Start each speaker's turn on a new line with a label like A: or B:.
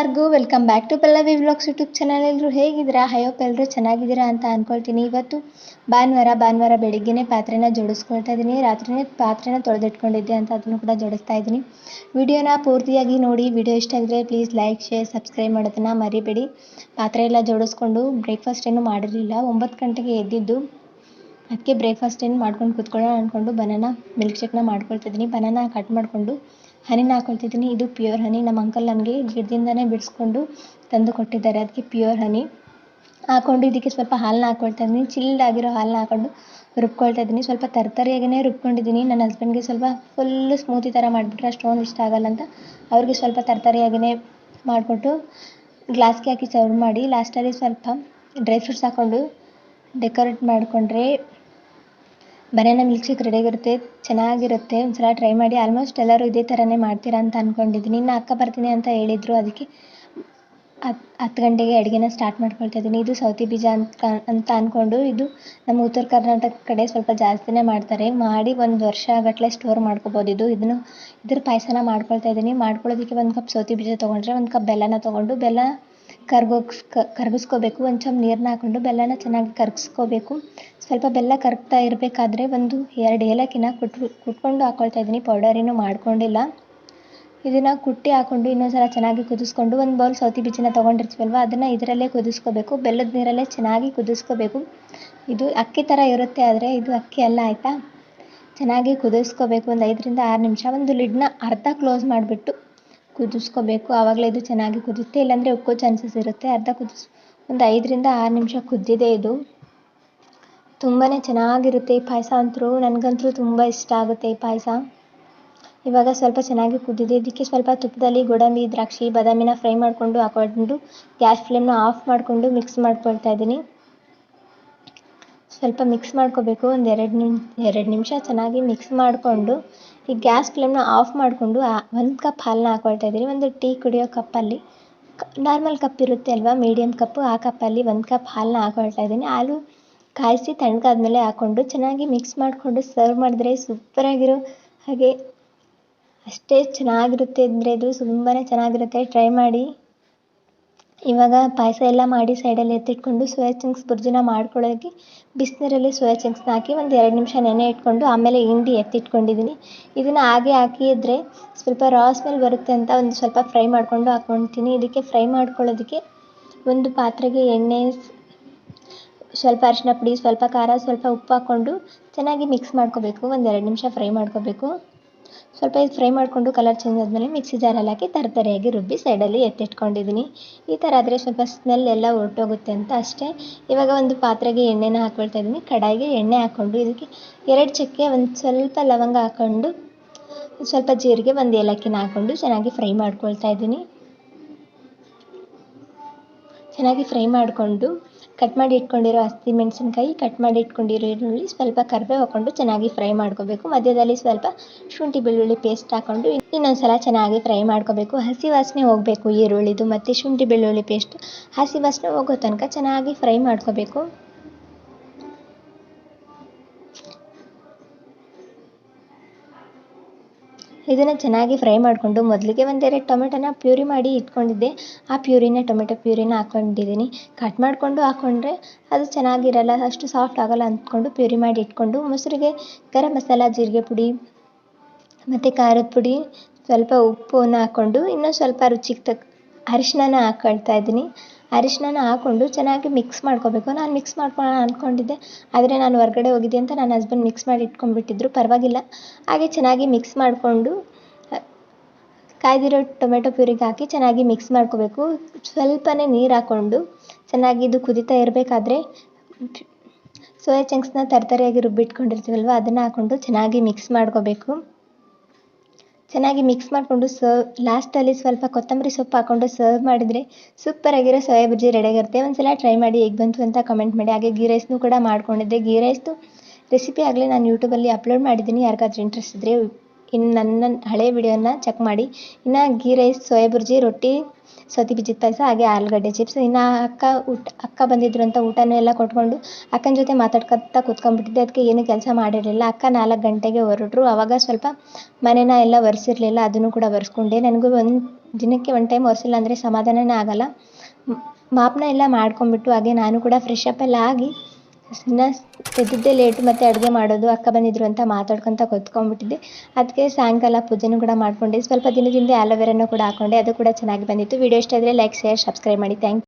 A: ಎಲ್ಲರಿಗೂ welcome back to Pallavi vlogs YouTube channel. ಎಲ್ಲರೂ ಹೇಗಿದ್ದೀರಾ? ಹಯೋಪ್ ಎಲ್ಲರೂ ಚೆನ್ನಾಗಿದ್ದೀರಾ ಅಂತ ಅಂದ್ಕೊಳ್ತೀನಿ ಇವತ್ತು ಭಾನುವಾರ ಭಾನುವಾರ ಬೆಳಿಗ್ಗೆನೇ ಪಾತ್ರೆನ ಜೋಡಿಸ್ಕೊಳ್ತಾ ಇದ್ದೀನಿ. ರಾತ್ರಿನೇ ಪಾತ್ರೆನ ತೊಳೆದಿಟ್ಕೊಂಡಿದ್ದೆ ಅಂತ ಅದನ್ನು ಕೂಡ ಜೋಡಿಸ್ತಾ ಇದ್ದೀನಿ. ವಿಡಿಯೋನ ಪೂರ್ತಿಯಾಗಿ ನೋಡಿ. ವಿಡಿಯೋ ಇಷ್ಟ ಆಗಿದ್ರೆ ಪ್ಲೀಸ್ ಲೈಕ್ ಶೇರ್ ಸಬ್ಸ್ಕ್ರೈಬ್ ಮಾಡೋದನ್ನು ಮರಿಬೇಡಿ. ಪಾತ್ರೆ ಎಲ್ಲ ಜೋಡಿಸ್ಕೊಂಡು ಬ್ರೇಕ್ಫಾಸ್ಟ್ ಏನೂ ಮಾಡಿರಲಿಲ್ಲ. ಒಂಬತ್ತು ಗಂಟೆಗೆ ಎದ್ದಿದ್ದು. ಅದಕ್ಕೆ ಬ್ರೇಕ್ಫಾಸ್ಟ್ ಏನು ಮಾಡ್ಕೊಂಡು ಕೂತ್ಕೊಳ್ಳೋಣ ಅಂದ್ಕೊಂಡು ಬನಾನ ಮಿಲ್ಕ್ ಶೇಕ್ನ ಮಾಡ್ಕೊಳ್ತಿದ್ದೀನಿ ಬನಾನ ಕಟ್ ಮಾಡಿಕೊಂಡು ಹನಿನ ಹಾಕೊಳ್ತಿದ್ದೀನಿ. ಇದು ಪ್ಯೂರ್ ಹನಿ. ನಮ್ಮ ಅಂಕಲ್ ನನಗೆ ಗಿಡದಿಂದನೇ ಬಿಡಿಸ್ಕೊಂಡು ತಂದು ಕೊಟ್ಟಿದ್ದಾರೆ. ಅದಕ್ಕೆ ಪ್ಯೂರ್ ಹನಿ. ಹಾಕೊಂಡು ಇದಕ್ಕೆ ಸ್ವಲ್ಪ ಹಾಲನ್ನ ಹಾಕ್ಕೊಳ್ತಾ ಇದ್ದೀನಿ. ಚಿಲ್ಡ್ ಆಗಿರೋ ಹಾಲನ್ನ ಹಾಕೊಂಡು ರುಬ್ಕೊಳ್ತಾ ಇದ್ದೀನಿ. ಸ್ವಲ್ಪ ತರ್ತರಿಯಾಗಿಯೇ ರುಬ್ಕೊಂಡಿದ್ದೀನಿ. ನನ್ನ ಹಸ್ಬೆಂಡ್ಗೆ ಸ್ವಲ್ಪ ಫುಲ್ಲು ಸ್ಮೂತಿ ಥರ ಮಾಡಿಬಿಟ್ರೆ ಅಷ್ಟೊಂದು ಇಷ್ಟ ಆಗಲ್ಲ ಅಂತ ಅವ್ರಿಗೆ ಸ್ವಲ್ಪ ತರ್ತರಿಯಾಗಿಯೇ ಮಾಡಿಕೊಟ್ಟು ಗ್ಲಾಸ್ಗೆ ಹಾಕಿ ಸರ್ವ್ ಮಾಡಿ. ಲಾಸ್ಟಲ್ಲಿ ಸ್ವಲ್ಪ ಡ್ರೈ ಫ್ರೂಟ್ಸ್ ಹಾಕ್ಕೊಂಡು ಡೆಕೋರೇಟ್ ಮಾಡಿಕೊಂಡ್ರೆ ಬನಾನಾ ಮಿಲ್ಕ್ ಶೇಕ್ ರೆಡಿಯಾಗಿರುತ್ತೆ, ಚೆನ್ನಾಗಿರುತ್ತೆ. ಒಂದ್ಸಲ ಟ್ರೈ ಮಾಡಿ ಆಲ್ಮೋಸ್ಟ್ ಎಲ್ಲರೂ ಇದೇ ಥರನೇ ಮಾಡ್ತೀರಾ ಅಂತ ಅಂದ್ಕೊಂಡಿದ್ದೀನಿ ಇನ್ನು ಅಕ್ಕ ಬರ್ತೀನಿ ಅಂತ ಹೇಳಿದ್ರು, ಅದಕ್ಕೆ ಹತ್ತು ಹತ್ತು ಗಂಟೆಗೆ ಅಡುಗೆನ ಸ್ಟಾರ್ಟ್ ಮಾಡ್ಕೊಳ್ತಾ ಇದ್ದೀನಿ. ಇದು ಸೌತೆ ಬೀಜ ಅಂತ ಅಂತ ಅಂದ್ಕೊಂಡು ಇದು ನಮ್ಮ ಉತ್ತರ ಕರ್ನಾಟಕ ಕಡೆ ಸ್ವಲ್ಪ ಜಾಸ್ತಿನೇ ಮಾಡ್ತಾರೆ. ಮಾಡಿ ಒಂದು ವರ್ಷ ಗಟ್ಟಲೆ ಸ್ಟೋರ್ ಮಾಡ್ಕೋಬೋದು ಇದು. ಇದನ್ನು, ಇದ್ರ ಪಾಯಸನ ಮಾಡ್ಕೊಳ್ತಾ ಇದ್ದೀನಿ. ಮಾಡ್ಕೊಳ್ಳೋದಕ್ಕೆ ಒಂದು ಕಪ್ ಸೌತೆ ಬೀಜ ತೊಗೊಂಡ್ರೆ ಒಂದು ಕಪ್ ಬೆಲ್ಲನ ತೊಗೊಂಡು, ಬೆಲ್ಲ ಕರ್ಗೋಗ್ಸ್ ಕರಗಿಸ್ಕೋಬೇಕು. ಒಂದು ಚಮ್ ನೀರನ್ನ ಹಾಕ್ಕೊಂಡು ಬೆಲ್ಲನ ಚೆನ್ನಾಗಿ ಕರಗಿಸ್ಕೋಬೇಕು. ಸ್ವಲ್ಪ ಬೆಲ್ಲ ಕರಗ್ತಾ ಇರಬೇಕಾದ್ರೆ ಒಂದು ಎರಡು ಏಲಕ್ಕಿನ ಕುಟ್ಟು ಕುಟ್ಕೊಂಡು ಹಾಕ್ಕೊಳ್ತಾ ಇದ್ದೀನಿ ಪೌಡರ್ ಏನೂ ಮಾಡ್ಕೊಂಡಿಲ್ಲ. ಇದನ್ನು ಕುಟ್ಟಿ ಹಾಕ್ಕೊಂಡು ಇನ್ನೊಂದು ಸಲ ಚೆನ್ನಾಗಿ ಕುದಿಸ್ಕೊಂಡು ಒಂದು ಬೌಲ್ ಸೌತೆ ಬೀಜನ ತೊಗೊಂಡಿರ್ತೀವಲ್ವ, ಅದನ್ನು ಇದರಲ್ಲೇ ಕುದಿಸ್ಕೋಬೇಕು. ಬೆಲ್ಲದ ನೀರಲ್ಲೇ ಚೆನ್ನಾಗಿ ಕುದಿಸ್ಕೋಬೇಕು. ಇದು ಅಕ್ಕಿ ಥರ ಇರುತ್ತೆ, ಆದರೆ ಇದು ಅಕ್ಕಿ ಅಲ್ಲ, ಆಯಿತಾ? ಚೆನ್ನಾಗಿ ಕುದಿಸ್ಕೋಬೇಕು. ಒಂದು ಐದರಿಂದ ಆರು ನಿಮಿಷ. ಒಂದು ಲಿಡ್ನ ಅರ್ಧ ಕ್ಲೋಸ್ ಮಾಡಿಬಿಟ್ಟು ಕುದಿಸ್ಕೋಬೇಕು. ಆವಾಗಲೇ ಇದು ಚೆನ್ನಾಗಿ ಕುದಿಯುತ್ತೆ. ಇಲ್ಲಾಂದರೆ ಉಕ್ಕೋ ಚಾನ್ಸಸ್ ಇರುತ್ತೆ. ಅರ್ಧ ಕುದಿಸ್, ಒಂದು ಐದರಿಂದ ಆರು ನಿಮಿಷ ಕುದ್ದಿದೆ ಇದು. ತುಂಬಾ ಚೆನ್ನಾಗಿರುತ್ತೆ ಈ ಪಾಯಸ ಅಂತೂ. ನನಗಂತೂ ತುಂಬ ಇಷ್ಟ ಆಗುತ್ತೆ ಈ ಪಾಯಸ. ಇವಾಗ ಸ್ವಲ್ಪ ಚೆನ್ನಾಗಿ ಕುದ್ದಿದೆ. ಇದಕ್ಕೆ ಸ್ವಲ್ಪ ತುಪ್ಪದಲ್ಲಿ ಗೋಡಂಬಿ, ದ್ರಾಕ್ಷಿ, ಬಾದಾಮಿನ ಫ್ರೈ ಮಾಡಿಕೊಂಡು ಹಾಕೊಂಡು ಗ್ಯಾಸ್ ಫ್ಲೇಮ್ನ ಆಫ್ ಮಾಡಿಕೊಂಡು ಮಿಕ್ಸ್ ಮಾಡ್ಕೊಳ್ತಾ ಇದ್ದೀನಿ. ಸ್ವಲ್ಪ ಮಿಕ್ಸ್ ಮಾಡ್ಕೋಬೇಕು. ಒಂದು ಎರಡು ನಿಮ್, ಎರಡು ನಿಮಿಷ ಚೆನ್ನಾಗಿ ಮಿಕ್ಸ್ ಮಾಡಿಕೊಂಡು ಈ ಗ್ಯಾಸ್ ಫ್ಲೇಮ್ನ ಆಫ್ ಮಾಡಿಕೊಂಡು ಒಂದು ಕಪ್ ಹಾಲನ್ನ ಹಾಕ್ಕೊಳ್ತಾ ಇದ್ದೀನಿ ಒಂದು ಟೀ ಕುಡಿಯೋ ಕಪ್ಪಲ್ಲಿ ನಾರ್ಮಲ್ ಕಪ್ ಇರುತ್ತೆ ಅಲ್ವಾ? ಮೀಡಿಯಮ್ ಕಪ್ಪು ಆ ಕಪ್ಪಲ್ಲಿ ಒಂದು ಕಪ್ ಹಾಲನ್ನ ಹಾಕೊಳ್ತಾ ಇದ್ದೀನಿ. ಹಾಲು ಕಾಯಿಸಿ ತಣ್ಣಗಾದ್ಮೇಲೆ ಹಾಕ್ಕೊಂಡು ಚೆನ್ನಾಗಿ ಮಿಕ್ಸ್ ಮಾಡಿಕೊಂಡು ಸರ್ವ್ ಮಾಡಿದ್ರೆ ಸೂಪರಾಗಿರೋ ಹಾಗೆ ಅಷ್ಟೇ ಚೆನ್ನಾಗಿರುತ್ತೆ ಅಂದರೆ ಇದು. ತುಂಬಾ ಚೆನ್ನಾಗಿರುತ್ತೆ. ಟ್ರೈ ಮಾಡಿ. ಇವಾಗ ಪಾಯಸ ಎಲ್ಲ ಮಾಡಿ ಸೈಡಲ್ಲಿ ಎತ್ತಿಟ್ಕೊಂಡು ಸೋಯಾ ಚಂಕ್ಸ್ ಬುರ್ಜಿನ ಮಾಡ್ಕೊಳ್ಳೋಕ್ಕೆ ಬಿಸಿನೀರಲ್ಲಿ ಸೋಯಾ ಚಂಕ್ಸ್ನ ಹಾಕಿ ಒಂದು ಎರಡು ನಿಮಿಷ ನೆನೆ ಇಟ್ಕೊಂಡು ಆಮೇಲೆ ಹಿಂಡಿ ಎತ್ತಿಟ್ಕೊಂಡಿದ್ದೀನಿ ಇದನ್ನು ಹಾಗೆ ಹಾಕಿದ್ರೆ ಸ್ವಲ್ಪ ರಾ ಸ್ಮೆಲ್ ಬರುತ್ತೆ ಅಂತ ಒಂದು ಸ್ವಲ್ಪ ಫ್ರೈ ಮಾಡಿಕೊಂಡು ಹಾಕ್ಕೊಳ್ತೀನಿ ಇದಕ್ಕೆ ಫ್ರೈ ಮಾಡ್ಕೊಳ್ಳೋದಕ್ಕೆ ಒಂದು ಪಾತ್ರೆಗೆ ಎಣ್ಣೆ, ಸ್ವಲ್ಪ ಅರಿಶಿನ ಪುಡಿ, ಸ್ವಲ್ಪ ಖಾರ, ಸ್ವಲ್ಪ ಉಪ್ಪು ಹಾಕ್ಕೊಂಡು ಚೆನ್ನಾಗಿ ಮಿಕ್ಸ್ ಮಾಡ್ಕೋಬೇಕು. ಒಂದು ಎರಡು ನಿಮಿಷ ಫ್ರೈ ಮಾಡ್ಕೋಬೇಕು. ಸ್ವಲ್ಪ ಇದು ಫ್ರೈ ಮಾಡಿಕೊಂಡು ಕಲರ್ ಚೇಂಜ್ ಆದಮೇಲೆ ಮಿಕ್ಸಿ ಜಾರಲ್ಲಿ ಹಾಕಿ ತರತರಿಯಾಗಿ ರುಬ್ಬಿ ಸೈಡಲ್ಲಿ ಎತ್ತಿಟ್ಕೊಂಡಿದ್ದೀನಿ ಈ ಥರ ಆದರೆ ಸ್ವಲ್ಪ ಸ್ಮೆಲ್ ಎಲ್ಲ ಹೊರಟೋಗುತ್ತೆ ಅಂತ ಅಷ್ಟೇ. ಇವಾಗ ಒಂದು ಪಾತ್ರೆಗೆ ಎಣ್ಣೆನ ಹಾಕ್ಕೊಳ್ತಾ ಇದ್ದೀನಿ ಕಡಾಯಿಗೆ ಎಣ್ಣೆ ಹಾಕ್ಕೊಂಡು ಇದಕ್ಕೆ ಎರಡು ಚಕ್ಕೆ ಒಂದು ಸ್ವಲ್ಪ ಲವಂಗ ಹಾಕ್ಕೊಂಡು ಸ್ವಲ್ಪ ಜೀರಿಗೆ, ಒಂದು ಏಲಕ್ಕಿನ ಹಾಕ್ಕೊಂಡು ಚೆನ್ನಾಗಿ ಫ್ರೈ ಮಾಡ್ಕೊಳ್ತಾ ಇದ್ದೀನಿ ಚೆನ್ನಾಗಿ ಫ್ರೈ ಮಾಡಿಕೊಂಡು ಕಟ್ ಮಾಡಿ ಇಟ್ಕೊಂಡಿರೋ ಹಸಿ ಮೆಣಸಿನ್ಕಾಯಿ ಕಟ್ ಮಾಡಿ ಇಟ್ಕೊಂಡಿರೋ ಈರುಳ್ಳಿ ಸ್ವಲ್ಪ ಕರಿಬೇವು ಹಾಕ್ಕೊಂಡು ಚೆನ್ನಾಗಿ ಫ್ರೈ ಮಾಡ್ಕೋಬೇಕು. ಮಧ್ಯದಲ್ಲಿ ಸ್ವಲ್ಪ ಶುಂಠಿ ಬೆಳ್ಳುಳ್ಳಿ ಪೇಸ್ಟ್ ಹಾಕ್ಕೊಂಡು ಇನ್ನೊಂದ್ಸಲ ಚೆನ್ನಾಗಿ ಫ್ರೈ ಮಾಡ್ಕೋಬೇಕು. ಹಸಿ ವಾಸನೆ ಹೋಗಬೇಕು ಈರುಳ್ಳಿದು ಮತ್ತು ಶುಂಠಿ ಬೆಳ್ಳುಳ್ಳಿ ಪೇಸ್ಟ್ ಹಸಿ ವಾಸನೆ ಹೋಗೋ ತನಕ ಚೆನ್ನಾಗಿ ಫ್ರೈ ಮಾಡ್ಕೋಬೇಕು. ಇದನ್ನು ಚೆನ್ನಾಗಿ ಫ್ರೈ ಮಾಡಿಕೊಂಡು ಮೊದಲಿಗೆ ಒಂದೆರಡು ಟೊಮೆಟೊನ ಪ್ಯೂರಿ ಮಾಡಿ ಇಟ್ಕೊಂಡಿದ್ದೆ. ಆ ಪ್ಯೂರಿನ ಟೊಮೆಟೊ ಪ್ಯೂರಿನ ಹಾಕ್ಕೊಂಡಿದ್ದೀನಿ ಕಟ್ ಮಾಡಿಕೊಂಡು ಹಾಕ್ಕೊಂಡ್ರೆ ಅದು ಚೆನ್ನಾಗಿರಲ್ಲ, ಅಷ್ಟು ಸಾಫ್ಟ್ ಆಗೋಲ್ಲ ಅಂದ್ಕೊಂಡು ಪ್ಯೂರಿ ಮಾಡಿ ಇಟ್ಕೊಂಡು ಮೊಸರಿಗೆ ಗರಂ ಮಸಾಲ, ಜೀರಿಗೆ ಪುಡಿ ಮತ್ತು ಖಾರದ ಪುಡಿ, ಸ್ವಲ್ಪ ಉಪ್ಪನ್ನು ಹಾಕ್ಕೊಂಡು ಇನ್ನೂ ಸ್ವಲ್ಪ ರುಚಿಗೆ ತಕ್ಕ ಅರಿಶಿನ ಹಾಕ್ಕೊಳ್ತಾ ಇದ್ದೀನಿ. ಅರಿಶಿನ ಹಾಕ್ಕೊಂಡು ಚೆನ್ನಾಗಿ ಮಿಕ್ಸ್ ಮಾಡ್ಕೋಬೇಕು. ನಾನು ಮಿಕ್ಸ್ ಮಾಡ್ಕೊಳ್ಳೋಣ ಅಂದ್ಕೊಂಡಿದ್ದೆ ಆದರೆ ನಾನು ಹೊರಗಡೆ ಹೋಗಿದ್ದೆ ಅಂತ ನನ್ನ ಹಸ್ಬೆಂಡ್ ಮಿಕ್ಸ್ ಮಾಡಿ ಇಟ್ಕೊಂಡ್ಬಿಟ್ಟಿದ್ರು. ಪರವಾಗಿಲ್ಲ. ಹಾಗೆ ಚೆನ್ನಾಗಿ ಮಿಕ್ಸ್ ಮಾಡಿಕೊಂಡು, ಕಾಯ್ದಿರೋ ಟೊಮೆಟೊ ಪ್ಯೂರಿಗೆ ಹಾಕಿ ಚೆನ್ನಾಗಿ ಮಿಕ್ಸ್ ಮಾಡ್ಕೋಬೇಕು. ಸ್ವಲ್ಪನೇ ನೀರು ಹಾಕ್ಕೊಂಡು ಚೆನ್ನಾಗಿ ಇದು ಕುದಿತಾ ಇರಬೇಕಾದ್ರೆ ಸೋಯಾ ಚಂಕ್ಸ್ನ ತರತರಿಯಾಗಿ ರುಬ್ಬಿಟ್ಕೊಂಡಿರ್ತೀವಲ್ವ, ಅದನ್ನು ಹಾಕ್ಕೊಂಡು ಚೆನ್ನಾಗಿ ಮಿಕ್ಸ್ ಮಾಡ್ಕೋಬೇಕು. ಚೆನ್ನಾಗಿ ಮಿಕ್ಸ್ ಮಾಡಿಕೊಂಡು ಸರ್ವ್ ಲಾಸ್ಟಲ್ಲಿ ಸ್ವಲ್ಪ ಕೊತ್ತಂಬರಿ ಸೊಪ್ಪು ಹಾಕ್ಕೊಂಡು ಸರ್ವ್ ಮಾಡಿದರೆ ಸೂಪರಾಗಿರೋ ಸೋಯಾ ಬಜ್ಜಿ ರೆಡಿಯಾಗಿರುತ್ತೆ ಒಂದು ಸಲ ಟ್ರೈ ಮಾಡಿ ಹೇಗೆ ಬಂತು ಅಂತ ಕಮೆಂಟ್ ಮಾಡಿ. ಹಾಗೆ ಗೀ ರೈಸ್ನು ಕೂಡ ಮಾಡ್ಕೊಂಡಿದ್ದೆ ಗೀ ರೈಸ್ದು ರೆಸಿಪಿ ಆಗಲೇ ನಾನು ಯೂಟ್ಯೂಬಲ್ಲಿ ಅಪ್ಲೋಡ್ ಮಾಡಿದ್ದೀನಿ. ಯಾರಿಗಾದ್ರೂ ಇಂಟ್ರೆಸ್ಟ್ ಇದ್ದರೆ ಇನ್ನು ನನ್ನ ಹಳೆ ವಿಡಿಯೋನ ಚೆಕ್ ಮಾಡಿ. ಇನ್ನು ಗೀ ರೈಸ್ ಸೋಯಾ ಬಜ್ಜಿ ರೊಟ್ಟಿ ಸೌತಿ ಬೀಜದ ಪಾಯಸ ಹಾಗೆ ಆಲೂಗಡ್ಡೆ ಚಿಪ್ಸ್ ಇನ್ನು ಅಕ್ಕ ಊಟ, ಅಕ್ಕ ಬಂದಿದ್ರು ಅಂತ ಊಟನೂ ಎಲ್ಲ ಕೊಟ್ಕೊಂಡು ಅಕ್ಕನ ಜೊತೆ ಮಾತಾಡ್ಕೊತಾ ಕೂತ್ಕೊಂಡ್ಬಿಟ್ಟಿದ್ದೆ. ಅದಕ್ಕೆ ಏನು ಕೆಲಸ ಮಾಡಿರಲಿಲ್ಲ. ಅಕ್ಕ ನಾಲ್ಕು ಗಂಟೆಗೆ ಹೊರಟ್ರು. ಆವಾಗ ಸ್ವಲ್ಪ ಮನೇನ ಎಲ್ಲ ಒರೆಸಿರ್ಲಿಲ್ಲ. ಅದನ್ನು ಕೂಡ ಒರೆಸ್ಕೊಂಡೆ. ನನಗೂ ಒಂದು ದಿನಕ್ಕೆ ಒನ್ ಟೈಮ್ ಒರೆಸಿಲ್ಲ ಅಂದರೆ ಸಮಾಧಾನನೇ ಆಗಲ್ಲ. ಮಾಪನ ಎಲ್ಲ ಮಾಡ್ಕೊಂಡ್ಬಿಟ್ಟು ಹಾಗೆ ನಾನು ಕೂಡ ಫ್ರೆಶ್ ಅಪ್ ಎಲ್ಲ ಆಗಿ ಇನ್ನು ಎದ್ದಿದ್ದೇ ಲೇಟ್ ಮತ್ತು ಅಡುಗೆ ಮಾಡೋದು, ಅಕ್ಕ ಬಂದಿದ್ರು ಅಂತ ಮಾತಾಡ್ಕೊತ ಕೂತ್ಕೊಂಡ್ಬಿಟ್ಟಿದ್ದೆ. ಅದಕ್ಕೆ ಸಾಯಂಕಾಲ ಪೂಜೆನೂ ಕೂಡ ಮಾಡ್ಕೊಂಡೆ. ಸ್ವಲ್ಪ ದಿನದಿಂದ ಆಲೋವೆರಾನು ಕೂಡ ಹಾಕೊಂಡೆ. ಅದು ಕೂಡ ಚೆನ್ನಾಗಿ ಬಂದಿತ್ತು. ವಿಡಿಯೋ ಇಷ್ಟ ಆದರೆ ಲೈಕ್ ಶೇರ್ ಸಬ್ಸ್ಕ್ರೈಬ್ ಮಾಡಿ. ಥ್ಯಾಂಕ್